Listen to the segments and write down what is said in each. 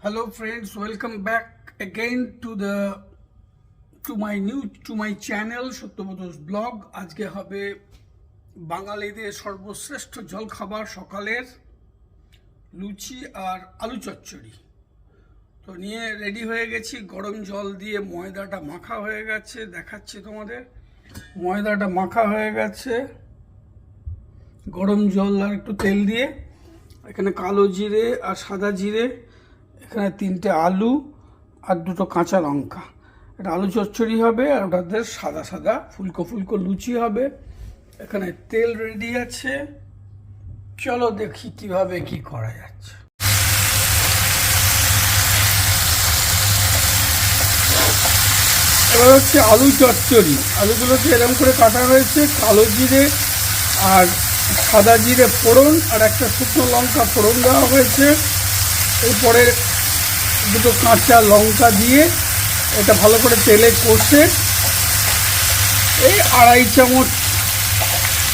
hello, friends. Welcome back again to the, to my new, to my channel Satyabodh vlog আজকে হবে বাঙালিদের সর্বশ্রেষ্ঠ জলখাবার সকালের লুচি আর আলু চচ্চড়ি। তো নিয়ে রেডি হয়ে গেছি। গরম জল দিয়ে ময়দাটা মাখা হয়ে গেছে। দেখাচ্ছি তোমাদের। ময়দাটা মাখা হয়ে গেছে। গরম জল আর একটু তেল দিয়ে। এখানে কালো জিরে আর সাদা জিরে এখানে তিনটে আলু আর দুটো কাঁচা লঙ্কা। এটা আলু চচ্চড়ি হবে আর ওটাতে সাদা সাদা ফুলকো ফুলকো লুচি হবে। এখানে তেল রেডি আছে। চলো দেখি কীভাবে কি করা যাচ্ছে। এবার হচ্ছে আলু চচ্চড়ি। আলুগুলোকে এরকম করে কাটা হয়েছে কালো জিরে আর সাদা জিরে ফোড়ন আর একটা শুকনো লঙ্কা ফোড়ন দেওয়া হয়েছে। এরপরে দুটো কাঁচা লঙ্কা দিয়ে এটা ভালো করে তেলে কষে এই আড়াই চামচ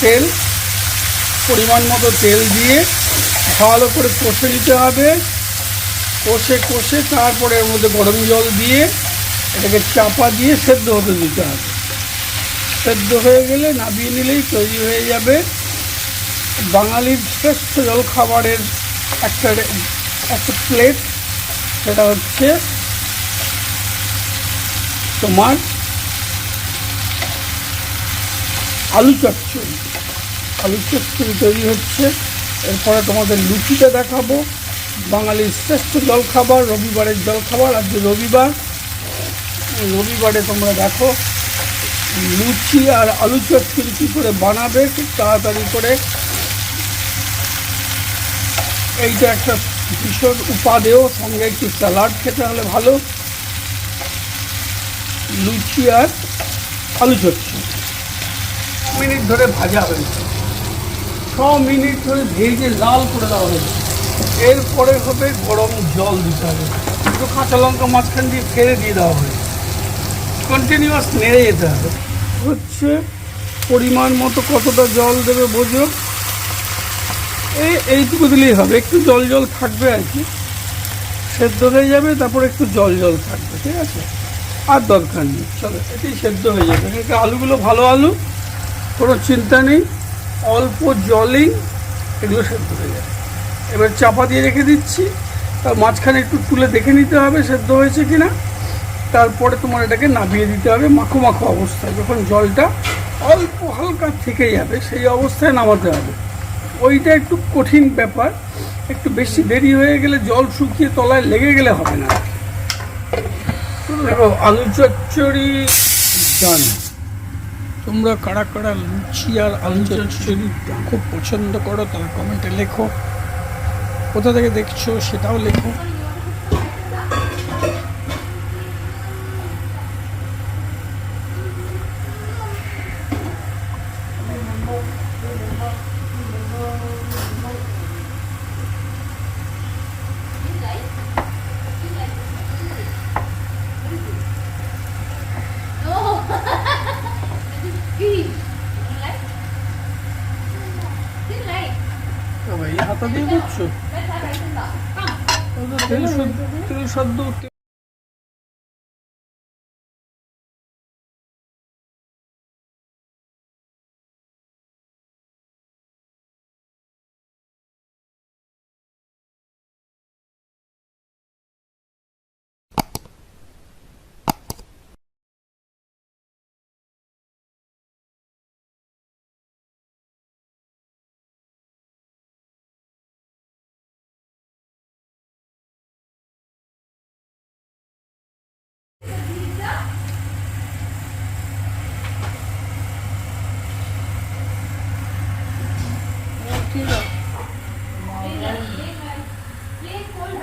তেল, পরিমাণ মতো তেল দিয়ে ভালো করে কষে নিতে হবে। কষে কষে তারপরে এর মধ্যে গরম জল দিয়ে এটাকে চাপা দিয়ে সেদ্ধ হতে দিতে হবে। সেদ্ধ হয়ে গেলে নামিয়ে নিলেই তৈরি হয়ে যাবে। বাঙালির শ্রেষ্ঠ জলখাবারের একটা একটা প্লেট সেটা হচ্ছে তোমার আলু চচ্চড়ি। আলু চচ্চড়ি তৈরি হচ্ছে। এরপরে তোমাদের লুচিটা দেখাবো। বাঙালির শ্রেষ্ঠ জলখাবার, রবিবারের জলখাবার। আজকে রবিবার। রবিবারে তোমরা দেখো, লুচি আর আলু চচ্চড়ি কী করে বানাবে, খুব তাড়াতাড়ি করে। এইটা একটা ভীষণ উপাদেয়, সঙ্গে একটু স্যালাড খেতে হলে ভালো। লুচি আর আলু চচ্চড়ি মিনিট ধরে ভাজা হয়েছে ছ মিনিট ধরে ভেজে লাল করে দেওয়া হয়েছে এরপরে হবে গরম জল দিতে হবে। একটু কাঁচা লঙ্কা মাঝখান দিয়ে ফেলে দিয়ে দেওয়া হয়েছে কন্টিনিউয়াস নেড়ে যেতে হবে। হচ্ছে পরিমাণ মতো কতটা জল দেবে বোঝো। এই এইটুকু দিলেই হবে। একটু জল জল থাকবে আর কি। সেদ্ধ হয়ে যাবে, তারপর একটু জল জল থাকবে, ঠিক আছে? আর দরকার নেই। চলো এটি সেদ্ধ হয়ে যাবে। এখানে আলুগুলো ভালো আলু, কোনো চিন্তা নেই। অল্প জলেই এগুলো সেদ্ধ হয়ে যাবে। এবার চাপা দিয়ে রেখে দিচ্ছি। তার মাঝখানে একটু তুলে দেখে নিতে হবে সেদ্ধ হয়েছে কি না তারপরে তোমার এটাকে নামিয়ে দিতে হবে মাখো মাখো অবস্থায়। যখন জলটা অল্প হালকা থেকে যাবে, সেই অবস্থায় নামাতে হবে। ওইটা একটু কঠিন ব্যাপার। একটু বেশি দেরি হয়ে গেলে জল শুকিয়ে তলায় লেগে গেলে হবে না। দেখো আলু চচ্চড়ি ডান তোমরা কারা কারা লুচি আর আলু চচ্চড়ি খুব পছন্দ করো, তারা কমেন্টে লেখো। কোথা থেকে দেখছ সেটাও লেখো। হাতা দিয়ে করছ তেল সদ্য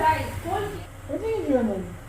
O que é indiano?